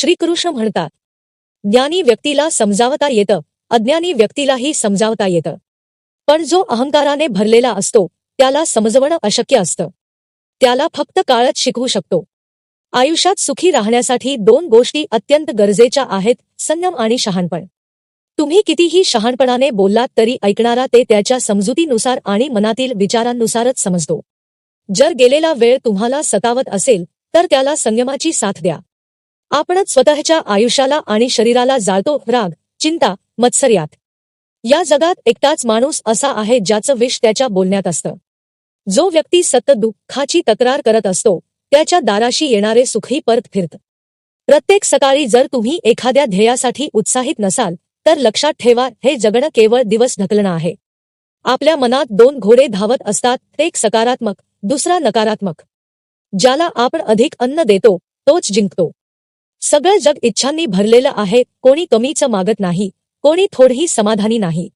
श्रीकृष्ण म्हणतात ज्ञानी व्यक्तीला समजावता येतं अज्ञानी व्यक्तीलाही समजावता येतं. पण जो अहंकाराने भरलेला असतो त्याला समजवणं अशक्य असतं. त्याला फक्त काळच शिकवू शकतो. आयुष्यात सुखी राहण्यासाठी दोन गोष्टी अत्यंत गरजेच्या आहेत संयम आणि शहाणपण. तुम्ही कितीही शहाणपणाने बोललात तरी ऐकणारा ते त्याच्या समजुतीनुसार आणि मनातील विचारांनुसारच समजतो. जर गेलेला वेळ तुम्हाला सतावत असेल तर त्याला संयमाची साथ द्या. आपणच स्वतःच्या आयुष्याला आणि शरीराला जाळतो राग चिंता मत्सर्यात. या जगात एकटाच माणूस असा आहे ज्याचं विष त्याच्या बोलण्यात असतं. जो व्यक्ती सतत दुःखाची तक्रार करत असतो त्याच्या दाराशी येणारे सुखही परत फिरत. प्रत्येक सकाळी जर तुम्ही एखाद्या ध्येयासाठी उत्साहित नसाल तर लक्षात ठेवा हे जगणं केवळ दिवस ढकलणं आहे. आपल्या मनात दोन घोडे धावत असतात एक सकारात्मक दुसरा नकारात्मक. ज्याला आपण अधिक अन्न देतो तोच जिंकतो. सगळं जग इच्छांनी भरलेलं आहे कोणी कमीचं मागत नाही कोणी थोडही समाधानी नाही.